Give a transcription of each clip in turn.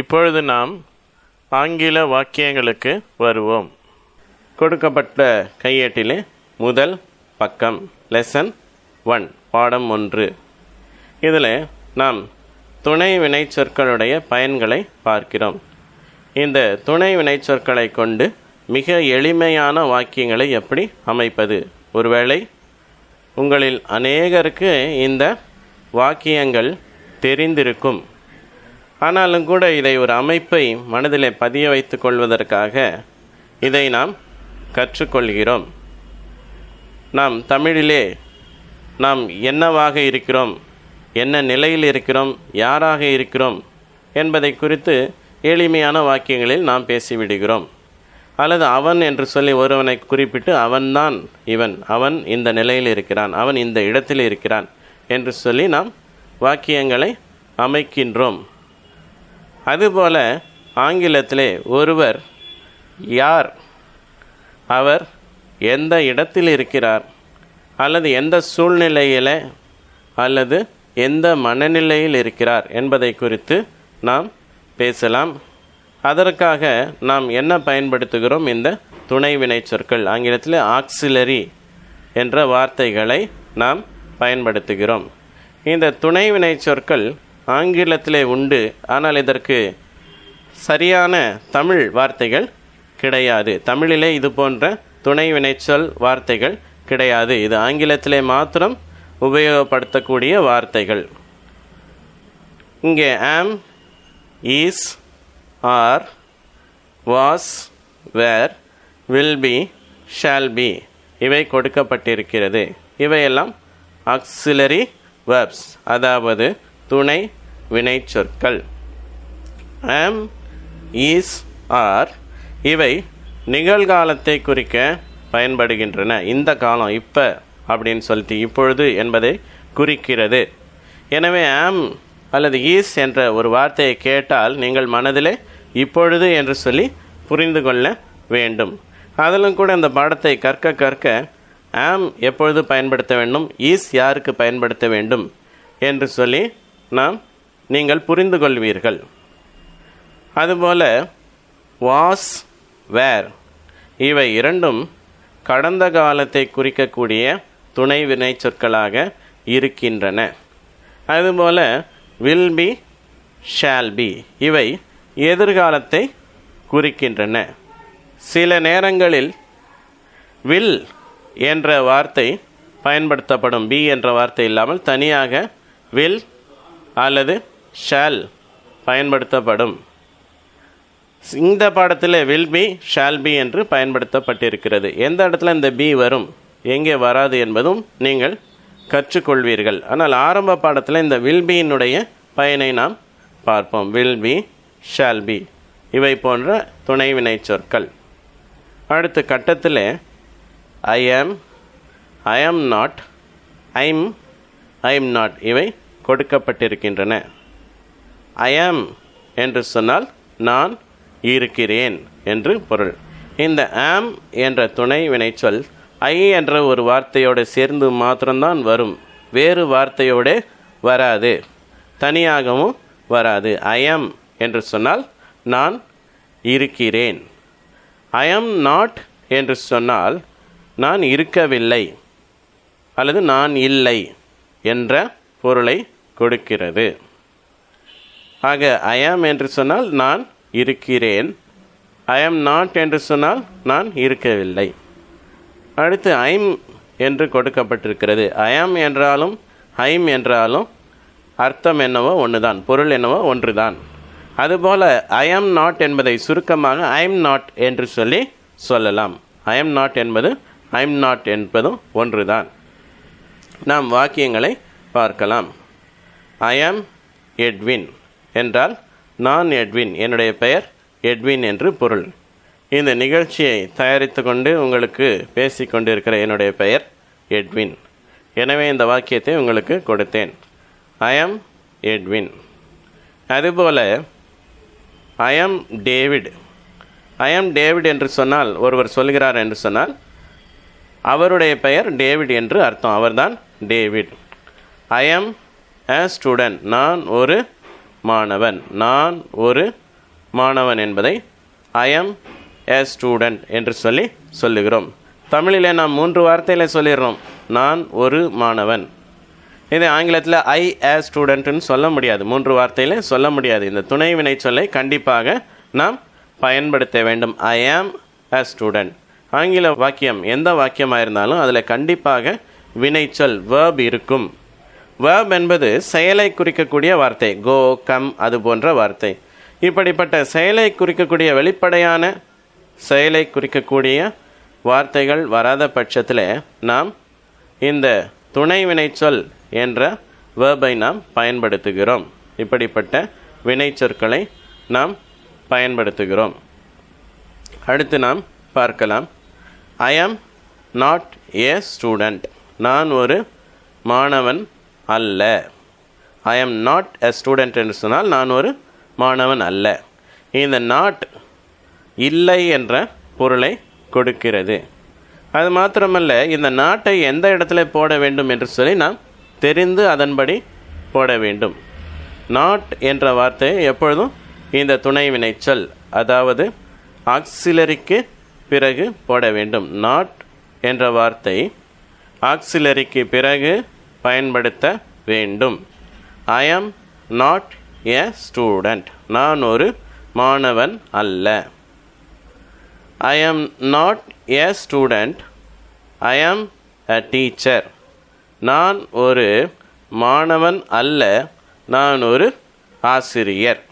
இப்பொழுது நாம் ஆங்கில வாக்கியங்களுக்கு வருவோம். கொடுக்கப்பட்ட கையேட்டிலே முதல் பக்கம் லெசன் ஒன் பாடம் ஒன்று. இதில் நாம் துணை வினைச்சொற்களுடைய பயன்களை பார்க்கிறோம். இந்த துணை வினைச்சொற்களை கொண்டு மிக எளிமையான வாக்கியங்களை எப்படி அமைப்பது? ஒருவேளை உங்களில் அநேகருக்கு இந்த வாக்கியங்கள் தெரிந்திருக்கும். ஆனாலும் கூட இதை ஒரு அமைப்பை மனதிலே பதிய வைத்து கொள்வதற்காக இதை நாம் கற்றுக்கொள்கிறோம். நாம் தமிழிலே நாம் என்னவாக இருக்கிறோம் என்ன நிலையில் இருக்கிறோம் யாராக இருக்கிறோம் என்பதை குறித்து எளிமையான வாக்கியங்களில் நாம் பேசிவிடுகிறோம். அல்லது அவன் என்று சொல்லி ஒருவனை குறிப்பிட்டு அவன்தான் இவன் அவன் இந்த நிலையில் இருக்கிறான் அவன் இந்த இடத்தில் இருக்கிறான் என்று சொல்லி நாம் வாக்கியங்களை அமைக்கின்றோம். அதுபோல் ஆங்கிலத்திலே ஒருவர் யார்? அவர் எந்த இடத்தில் இருக்கிறார்? அல்லது எந்த சூழ்நிலையில் அல்லது எந்த மனநிலையில் இருக்கிறார் என்பதை குறித்து நாம் பேசலாம். அதற்காக நாம் என்ன பயன்படுத்துகிறோம்? இந்த துணை வினைச்சொற்கள் ஆங்கிலத்தில் ஆக்சிலரி என்ற வார்த்தைகளை நாம் பயன்படுத்துகிறோம். இந்த துணை வினைச்சொற்கள் ஆங்கிலத்திலே உண்டு. ஆனால் இதற்கு சரியான தமிழ் வார்த்தைகள் கிடையாது. தமிழிலே இது போன்ற துணை வினைச்சொல் வார்த்தைகள் கிடையாது. இது ஆங்கிலத்திலே மாத்திரம் உபயோகப்படுத்தக்கூடிய வார்த்தைகள். இங்கே am is are was were will be shall be இவை கொடுக்கப்பட்டிருக்கிறது. இவையெல்லாம் ஆக்சிலரி வேர்ப்ஸ் அதாவது துணை வினைச்சொற்கள் ஆம் ஈஸ் ஆர் இவை நிகழ்காலத்தை குறிக்க பயன்படுகின்றன. இந்த காலம் இப்போ அப்படின்னு சொல்லிட்டு இப்பொழுது என்பதை குறிக்கிறது. எனவே ஆம் அல்லது ஈஸ் என்ற ஒரு வார்த்தையை கேட்டால் நீங்கள் மனதிலே இப்பொழுது என்று சொல்லி புரிந்து கொள்ள வேண்டும். அதிலும் கூட இந்த பாடத்தை கற்க கற்க ஆம் எப்பொழுது பயன்படுத்த வேண்டும்? ஈஸ் யாருக்கு பயன்படுத்த வேண்டும்? என்று சொல்லி நாம் நீங்கள் புரிந்து கொள்வீர்கள் அதுபோல வாஸ் வேர் இவை இரண்டும் கடந்த காலத்தை குறிக்கக்கூடிய துணை வினை சொற்களாக இருக்கின்றன. அதுபோல வில் பி ஷால் பி இவை எதிர்காலத்தை குறிக்கின்றன. சில நேரங்களில் வில் என்ற வார்த்தை பயன்படுத்தப்படும் பி என்ற வார்த்தை இல்லாமல் தனியாக வில் அல்லது ஷால் பயன்படுத்தப்படும். இந்த பாடத்தில் வில் பி ஷால் பி என்று பயன்படுத்தப்பட்டிருக்கிறது. எந்த இடத்துல இந்த பி வரும் எங்கே வராது என்பதும் நீங்கள் கற்றுக்கொள்வீர்கள். ஆனால் ஆரம்ப பாடத்தில் இந்த வில் பியினுடைய பயனை நாம் பார்ப்போம். Will be shall be. இவை போன்ற துணை வினை சொற்கள். அடுத்த கட்டத்தில் ஐ ஆம் ஐ am not I'm I'm not இவை கொடுக்கப்பட்டிருக்கின்றன. ஐ ஆம் என்று சொன்னால் நான் இருக்கிறேன் என்று பொருள். இந்த ஆம் என்ற துணை வினைச்சொல் ஐ என்ற ஒரு வார்த்தையோடு சேர்ந்து மாத்திரம்தான் வரும். வேறு வார்த்தையோடு வராது. தனியாகவும் வராது. ஐஎம் என்று சொன்னால் நான் இருக்கிறேன். ஐ நாட் என்று சொன்னால் நான் இருக்கவில்லை. அல்லது நான் இல்லை என்ற பொருளை கொடுக்கிறது. ஆக ஐயாம் என்று சொன்னால் நான் இருக்கிறேன். ஐ ஆம் நாட் என்று சொன்னால் நான் இருக்கவில்லை. அடுத்து ஐம் என்று கொடுக்கப்பட்டிருக்கிறது. ஐயாம் என்றாலும் ஐம் என்றாலும் அர்த்தம் என்னவோ ஒன்று தான் பொருள் என்னவோ ஒன்று தான் அதுபோல் ஐஎம் நாட் என்பதை சுருக்கமாக ஐ நாட் என்று சொல்லி சொல்லலாம். ஐ நாட் என்பது ஐம் நாட் என்பதும் ஒன்று தான் நாம் வாக்கியங்களை பார்க்கலாம். ஐ ஆம் எட்வின் என்றால் நான் எட்வின் என்னுடைய பெயர் எட்வின் என்று பொருள். இந்த நிகழ்ச்சியை தயாரித்து கொண்டு உங்களுக்கு பேசி கொண்டிருக்கிற என்னுடைய பெயர் எட்வின் எனவே இந்த வாக்கியத்தை உங்களுக்கு கொடுத்தேன். ஐ ஆம் எட்வின் அதுபோல ஐ ஆம் டேவிட் ஐ ஆம் டேவிட் என்று சொன்னால் ஒருவர் சொல்கிறார் என்று சொன்னால் அவருடைய பெயர் டேவிட் என்று அர்த்தம். அவர்தான் டேவிட் ஐ ஆம் a ஸ்டூடெண்ட் நான் ஒரு மாணவன். நான் ஒரு மாணவன் என்பதை ஐ எம் ஏ ஸ்டூடெண்ட் என்று சொல்லி சொல்லுகிறோம். தமிழில் நாம் மூன்று வார்த்தையில் சொல்லிடுறோம். நான் ஒரு மாணவன். இதை ஆங்கிலத்தில் ஐ ஏ ஸ்டூடெண்ட்னு சொல்ல முடியாது. மூன்று வார்த்தையில் சொல்ல முடியாது. இந்த துணை வினை சொல்லை கண்டிப்பாக நாம் பயன்படுத்த வேண்டும். ஐ ஆம் அ ஸ்டூடெண்ட் ஆங்கில வாக்கியம் எந்த வாக்கியமாக இருந்தாலும் அதில் கண்டிப்பாக வினைச்சொல் வேர்ப் இருக்கும். வேர்ப் என்பது செயலை குறிக்கக்கூடிய வார்த்தை. கோ கம் அது போன்ற வார்த்தை. இப்படிப்பட்ட செயலை குறிக்கக்கூடிய வெளிப்படையான செயலை குறிக்கக்கூடிய வார்த்தைகள் வராத பட்சத்தில் நாம் இந்த துணை வினைச்சொல் என்ற வேர்பை நாம் பயன்படுத்துகிறோம். இப்படிப்பட்ட வினைச்சொற்களை நாம் பயன்படுத்துகிறோம். அடுத்து நாம் பார்க்கலாம். ஐ ஆம் நாட் ஏ ஸ்டூடெண்ட் நான் ஒரு மாணவன் அல்ல. ஐ ஆம் நாட் எ ஸ்டூடெண்ட் என்று சொன்னால் நான் ஒரு மாணவன் அல்ல. இந்த நாட் இல்லை என்ற பொருளை கொடுக்கிறது. அது மாத்திரமல்ல இந்த நாட்டை எந்த இடத்துல போட வேண்டும் என்று சொல்லி நாம் தெரிந்து அதன்படி போட வேண்டும். நாட் என்ற வார்த்தை எப்பொழுதும் இந்த துணை வினைச்சொல் அதாவது ஆக்சிலரிக்கு பிறகு போட வேண்டும். நாட் என்ற வார்த்தை ஆக்சிலரிக்கு பிறகு பயன்படுத்த வேண்டும். ஐ ஆம் நாட் எ ஸ்டூடெண்ட் நான் ஒரு மாணவன் அல்ல. ஐ ஆம் நாட் எ ஸ்டூடெண்ட் ஐ ஆம் அ டீச்சர் நான் ஒரு மாணவன் அல்ல. நான் ஒரு ஆசிரியர்.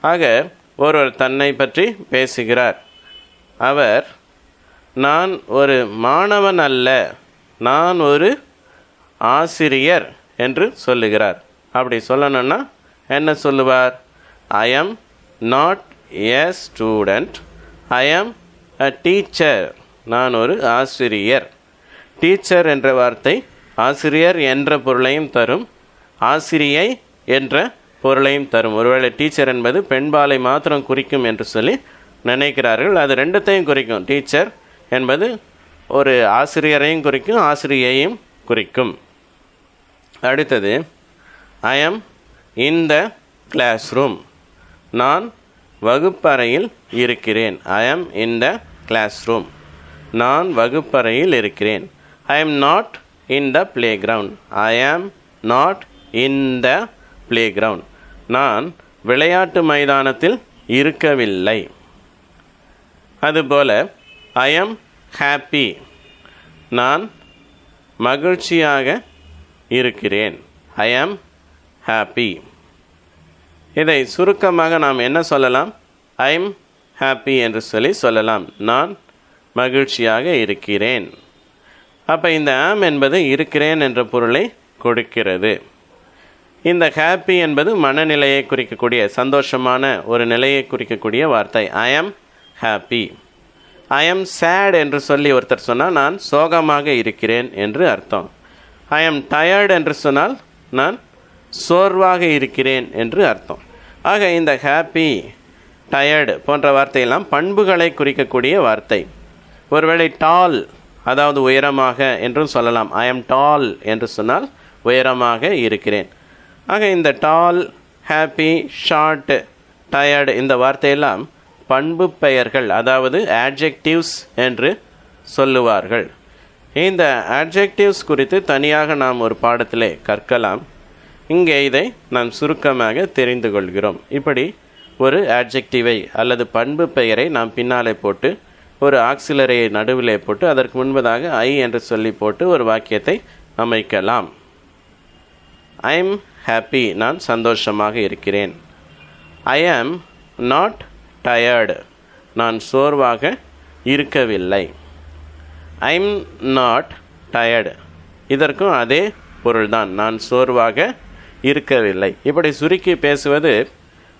ஆக ஒருவர் தன்னை பற்றி பேசுகிறார். அவர் நான் ஒரு மாணவன் அல்ல. நான் ஒரு ஆசிரியர் என்று சொல்லுகிறார். அப்படி சொல்லணும்னா என்ன சொல்லுவார்? I am not a student I am a teacher நான் ஒரு ஆசிரியர். டீச்சர் என்ற வார்த்தை ஆசிரியர் என்ற பொருளையும் தரும். ஆசிரியை என்ற பொருளையும் தரும். ஒருவேளை டீச்சர் என்பது பெண்பாலை மாத்திரம் குறிக்கும் என்று சொல்லி நினைக்கிறார்கள். அது ரெண்டத்தையும் குறிக்கும். டீச்சர் என்பது ஒரு ஆசிரியரையும் குறிக்கும் ஆசிரியையும் குறிக்கும். அடுத்தது I am in the classroom நான் வகுப்பறையில் இருக்கிறேன். I am in the classroom நான் வகுப்பறையில் இருக்கிறேன். I am not in the playground I am not in the playground நான் விளையாட்டு மைதானத்தில் இருக்கவில்லை. அதுபோல ஐ எம் ஹாப்பி நான் மகிழ்ச்சியாக இருக்கிறேன். ஐ ஆம் ஹாப்பி இதை சுருக்கமாக நாம் என்ன சொல்லலாம்? ஐம் ஹாப்பி என்று சொல்லி சொல்லலாம். நான் மகிழ்ச்சியாக இருக்கிறேன். அப்போ இந்த ஆம் என்பது இருக்கிறேன் என்ற பொருளை கொடுக்கிறது. இந்த ஹாப்பி என்பது மனநிலையை குறிக்கக்கூடிய சந்தோஷமான ஒரு நிலையை குறிக்கக்கூடிய வார்த்தை. ஐ ஆம் ஹாப்பி ஐ ஆம் சேட் என்று சொல்லி ஒருத்தர் சொன்னால் நான் சோகமாக இருக்கிறேன் என்று அர்த்தம். ஐ ஆம் டயர்டு என்று சொன்னால் நான் சோர்வாக இருக்கிறேன் என்று அர்த்தம். ஆக இந்த ஹாப்பி டயர்டு போன்ற வார்த்தையெல்லாம் பண்புகளை குறிக்கக்கூடிய வார்த்தை. ஒருவேளை டால் அதாவது உயரமாக என்றும் சொல்லலாம். ஐ ஆம் டால் என்று சொன்னால் உயரமாக இருக்கிறேன். ஆக இந்த டால் ஹாப்பி ஷார்ட் டயர்டு இந்த வார்த்தையெல்லாம் பண்பு பெயர்கள் அதாவது ஆட்ஜெக்டிவ்ஸ் என்று சொல்லுவார்கள். இந்த அட்ஜெக்டிவ்ஸ் குறித்து தனியாக நாம் ஒரு பாடத்திலே கற்கலாம். இங்கே இதை நாம் சுருக்கமாக தெரிந்து கொள்கிறோம். இப்படி ஒரு ஆட்ஜெக்டிவை அல்லது பண்பு பெயரை நாம் பின்னாலே போட்டு ஒரு ஆக்சிலரையை நடுவிலே போட்டு அதற்கு முன்பதாக ஐ என்று சொல்லி போட்டு ஒரு வாக்கியத்தை அமைக்கலாம். ஐ எம் ஹாப்பி நான் சந்தோஷமாக இருக்கிறேன். ஐ ஆம் நாட் டயர்டு நான் சோர்வாக இருக்கவில்லை. ஐம் நாட் டயர்டு இதற்கும் அதே பொருள்தான். நான் சோர்வாக இருக்கவில்லை. இப்படி சுருக்கி பேசுவது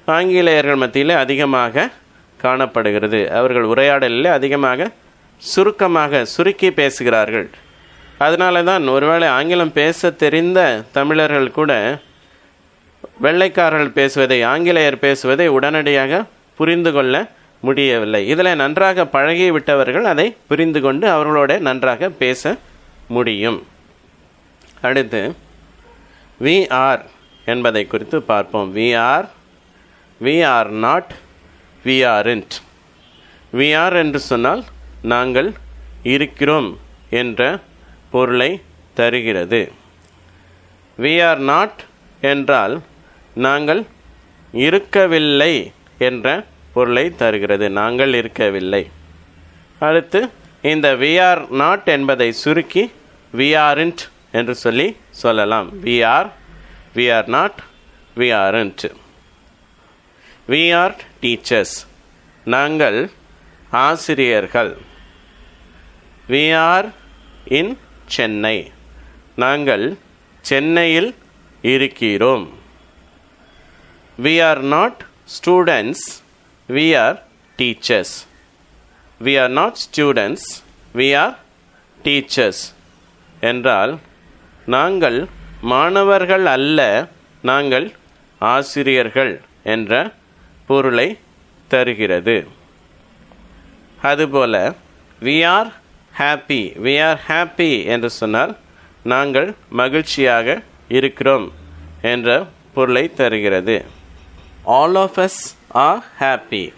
ஆங்கிலேயர்கள் மத்தியில் அதிகமாக காணப்படுகிறது. அவர்கள் உரையாடலில் அதிகமாக சுருக்கமாக சுருக்கி பேசுகிறார்கள். அதனால தான் ஒருவேளை ஆங்கிலம் பேச தெரிந்த தமிழர்கள் கூட வெள்ளைக்காரர்கள் பேசுவதை ஆங்கிலேயர் பேசுவதை உடனடியாக புரிந்து கொள்ள முடியவில்லை. இதில் நன்றாக பழகி விட்டவர்கள் அதை புரிந்து கொண்டு அவர்களோட நன்றாக பேச முடியும். அடுத்து வி ஆர் என்பதை குறித்து பார்ப்போம். We are we are not we aren't we are என்று சொன்னால் நாங்கள் இருக்கிறோம் என்ற பொருளை தருகிறது. வி ஆர் நாட் என்றால் நாங்கள் இருக்கவில்லை என்ற பொருளை தருகிறது. நாங்கள் இருக்கவில்லை. அடுத்து இந்த வி ஆர் நாட் என்பதை சுருக்கி வி ஆர்ன்ட் என்று சொல்லி சொல்லலாம். We are we are not we aren't we are teachers நாங்கள் ஆசிரியர்கள். வி ஆர் இன் சென்னை நாங்கள் சென்னையில் இருக்கிறோம். We are not students we are teachers we are not students we are teachers என்றால் நாங்கள் மாணவர்கள் அல்ல நாங்கள் ஆசிரியர்கள் என்ற பொருளை தருகிறது. அதுபோல we are happy we are happy என்று சொன்னால் நாங்கள் மகிழ்ச்சியாக இருக்கிறோம் என்ற பொருளை தருகிறது. All of us are happy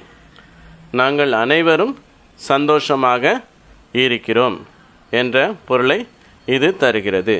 நாங்கள் அனைவரும் சந்தோஷமாக இருக்கிறோம் என்ற பொருளை இது தருகிறது.